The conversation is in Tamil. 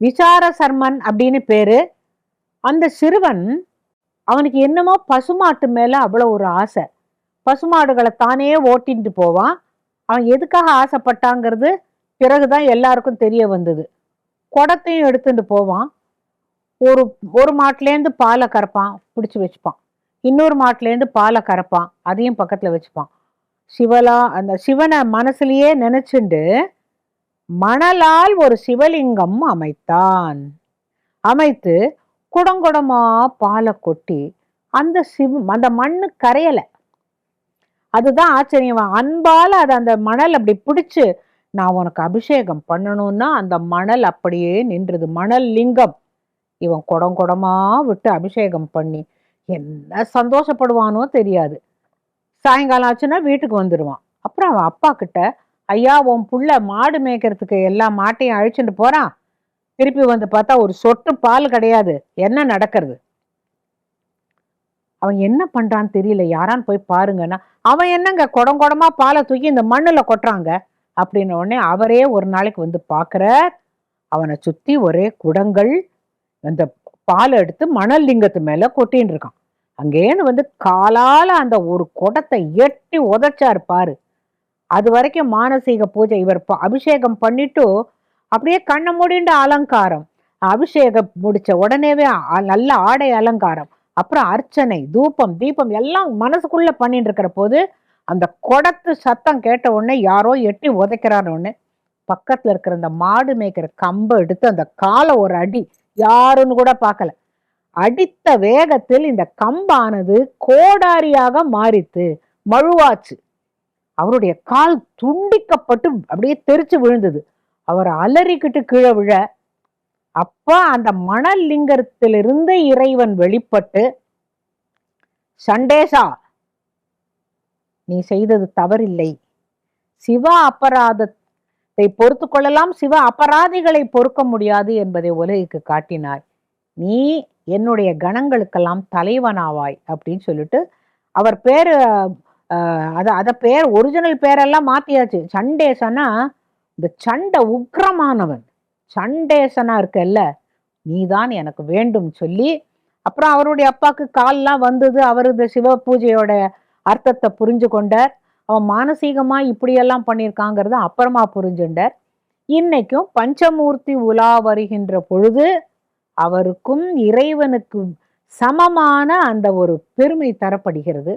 விசார சர்மன் அப்படின்னு பேரு. அந்த சிறுவன் அவனுக்கு என்னமோ பசுமாட்டு மேல அவ்வளோ ஒரு ஆசை. பசுமாடுகளை தானே ஓட்டின்ட்டு போவான். அவன் எதுக்காக ஆசைப்பட்டாங்கிறது பிறகுதான் எல்லாருக்கும் தெரிய வந்தது. குடத்தையும் எடுத்துட்டு போவான். ஒரு ஒரு மாட்டிலேருந்து பாலை கறப்பான் பிடிச்சி வச்சுப்பான். இன்னொரு மாட்டிலேருந்து பாலை கறப்பான் அதையும் பக்கத்தில் வச்சுப்பான். சிவலா அந்த சிவனை மனசுலயே நினச்சிண்டு மணலால் ஒரு சிவலிங்கம் அமைத்தான். அமைத்து குடங்குடமா பாலை கொட்டி அந்த சிவ அந்த மண்ணு கரையலை. அதுதான் ஆச்சரியம். அன்பால் அது அந்த மணல் அப்படி பிடிச்சு நான் உனக்கு அபிஷேகம் பண்ணணும்னா அந்த மணல் அப்படியே நின்றுது. மணல் லிங்கம். இவன் குடம் குடமா விட்டு அபிஷேகம் பண்ணி என்ன சந்தோஷப்படுவானோ தெரியாது. சாயங்காலம் ஆச்சுன்னா வீட்டுக்கு வந்துடுவான் அப்புறம் அவன் அப்பா கிட்ட ஐயா உன் புள்ள மாடு மேய்க்கிறதுக்கு எல்லா மாட்டையும் அழிச்சுட்டு போறான் திருப்பி வந்து பார்த்தா ஒரு சொட்டு பால் கிடையாது. என்ன நடக்கிறது? அவன் என்ன பண்றான்னு தெரியல. யாரான்னு போய் பாருங்கன்னா அவன் என்னங்க குடம் குடமா பாலை தூக்கி இந்த மண்ணுல கொட்டுறாங்க? அப்படின்ன உடனே அவரே ஒரு நாளைக்கு வந்து பார்க்குறார். அவனை சுத்தி ஒரே குடங்கள் அந்த பாலை எடுத்து மணல் லிங்கத்து மேல கொட்டின்னு இருக்கான். அங்கேன்னு வந்து காலால அந்த ஒரு குடத்தை எட்டி உதைச்சாரு பாரு. அது வரைக்கும் மானசீக பூஜை இவர் அபிஷேகம் பண்ணிட்டு அப்படியே கண்ணை மூடிண்டு அலங்காரம். அபிஷேகம் முடிச்ச உடனேவே அ- நல்ல ஆடை அலங்காரம். அப்புறம் அர்ச்சனை தூபம் தீபம் எல்லாம் மனசுக்குள்ள பண்ணிட்டு இருக்கிற போது அந்த குடத்து சத்தம் கேட்ட உடனே யாரோ எட்டி உதைக்கிறான்னு ஒன்று பக்கத்துல இருக்கிற அந்த மாடு மேய்க்கிற கம்பை எடுத்து அந்த காலை ஒரு அடி யாருன்னு கூட பார்க்கல. அடித்த வேகத்தில் இந்த கம்பானது கோடாரியாக மாறித்து மழுவாச்சு. அவருடைய கால் துண்டிக்கப்பட்டு அப்படியே தெரிச்சு விழுந்தது. அவர் அலறிக்கிட்டு கீழே விழ அப்ப அந்த மணல் லிங்கத்திலிருந்து இறைவன் வெளிப்பட்டு சண்டேசா நீ செய்தது தவறில்லை. சிவ அபராதத்தை பொறுத்து கொள்ளலாம். சிவ அபராதிகளை பொறுக்க முடியாது என்பதை உலகிற்கு காட்டினாய் நீ என்னுடைய கணங்களுக்கெல்லாம் தலைவனாவாய் அப்படின்னு சொல்லிட்டு அவர் பேர் அதை அதை பேர் ஒரிஜினல் பேரெல்லாம் மாற்றியாச்சு சண்டேசனா இந்த சண்டை உக்கிரமானவன் சண்டேசனா இருக்கல்ல நீதான் எனக்கு வேண்டும் சொல்லி அப்புறம் அவருடைய அப்பாவுக்கு கால்லாம் வந்தது அவர் இந்த சிவ பூஜையோட அர்த்தத்தை புரிஞ்சு கொண்டார். அவன் மானசீகமாக இப்படியெல்லாம் பண்ணியிருக்காங்கிறத அப்புறமா புரிஞ்சுண்டார். இன்னைக்கும் பஞ்சமூர்த்தி உலா வருகின்ற பொழுது அவருக்கும் இறைவனுக்கும் சமமான அந்த ஒரு பெருமை தரப்படுகிறது.